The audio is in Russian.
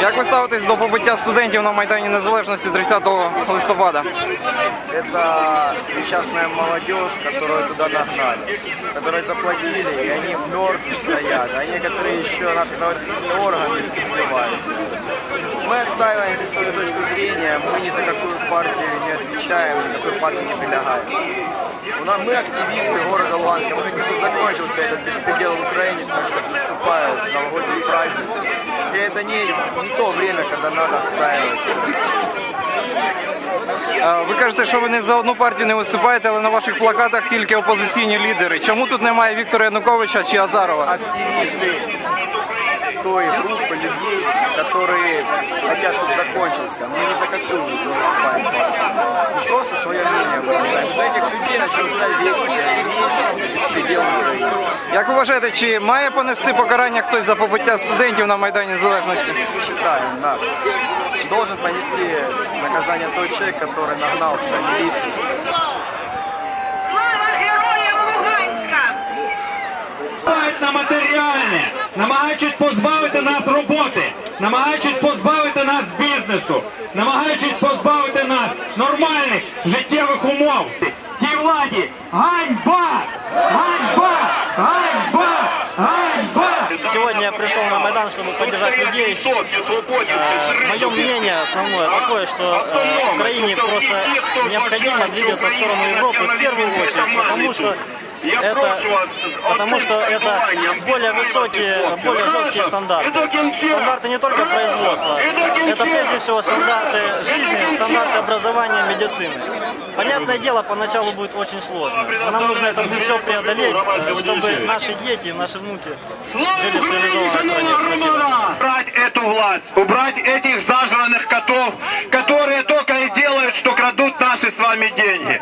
Як ви ставитесь до побиття студентів на Майдані Незалежності 30 листопада? Это несчастная молодежь, которую туда нагнали, которые заплатили, и они в мертве стоят, а некоторые еще наши правоохранительные органы их избиваются. Мы отстаиваем здесь свою точку зрения, мы ни за какую партию не отвечаем, ни какой партии не прилягаем. У нас, мы активисты города Луганска, мы хотим, чтобы закончился этот беспредел в Украине, потому что наступают новогодние праздники. И это не, не то время, когда надо отстаивать. Е, Ви кажете, що ви не за одну партію не виступаєте, але на ваших плакатах тільки опозиційні лідери. Чому тут немає Віктора Януковича чи Азарова? активисты той группы людей, которые хотят, чтобы закончился. Мы ни за какую не выступаем партию. Мы просто свое мнение выражаем. За этих людей начался весь, Як ви вважаєте, чи має понести покарання хтось за побиття студентів на Майдані Незалежності? Считаем, да. Должен понести наказание тот человек, который нагнал туда милицию. Слава героям Луганська! Намагають на матеріальне, намагаючись позбавити нас роботи, намагаючись позбавити нас бізнесу, намагаючись позбавити нас нормальних життєвих умов. Тій владі ганьба! Ганьба! Ганьба! Ганьба! Сегодня я пришел на Майдан, чтобы поддержать людей. Мое мнение основное такое, что э, Украине просто необходимо двигаться в сторону Европы в первую очередь, потому что это, потому что это более высокие, более жесткие стандарты. Стандарты не только производства, это прежде всего стандарты жизни, стандарты образования, медицины. Понятное дело, поначалу будет очень сложно. Но нам нужно это все преодолеть, э, чтобы наши дети, наши внуки жили в цивилизованной стране. Спасибо. Убрать эту власть, убрать этих зажранных котов, которые только и делают, что крадут наши с вами деньги.